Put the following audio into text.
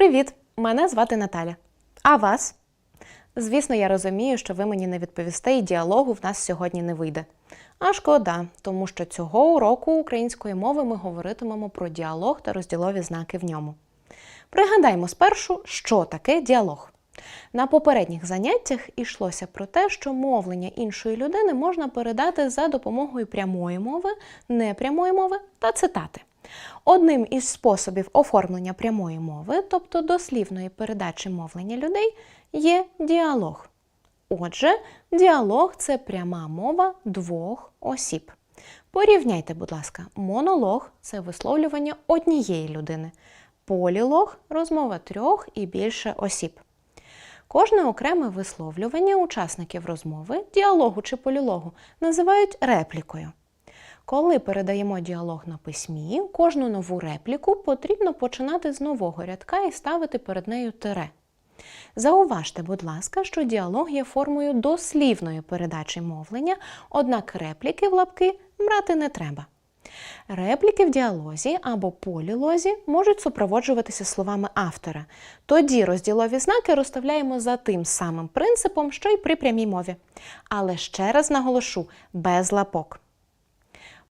Привіт! Мене звати Наталя. А вас? Звісно, я розумію, що ви мені не відповісте, і діалогу в нас сьогодні не вийде. А шкода, тому що цього уроку української мови ми говоритимемо про діалог та розділові знаки в ньому. Пригадаймо спершу, що таке діалог. На попередніх заняттях йшлося про те, що мовлення іншої людини можна передати за допомогою прямої мови, непрямої мови та цитати. Одним із способів оформлення прямої мови, тобто дослівної передачі мовлення людей, є діалог. Отже, діалог це пряма мова двох осіб. Порівняйте, будь ласка, монолог це висловлювання однієї людини, полілог розмова трьох і більше осіб. Кожне окреме висловлювання учасників розмови, діалогу чи полілогу називають реплікою. Коли передаємо діалог на письмі, кожну нову репліку потрібно починати з нового рядка і ставити перед нею тире. Зауважте, будь ласка, що діалог є формою дослівної передачі мовлення, однак репліки в лапки брати не треба. Репліки в діалозі або полілозі можуть супроводжуватися словами автора. Тоді розділові знаки розставляємо за тим самим принципом, що й при прямій мові. Але ще раз наголошу без лапок.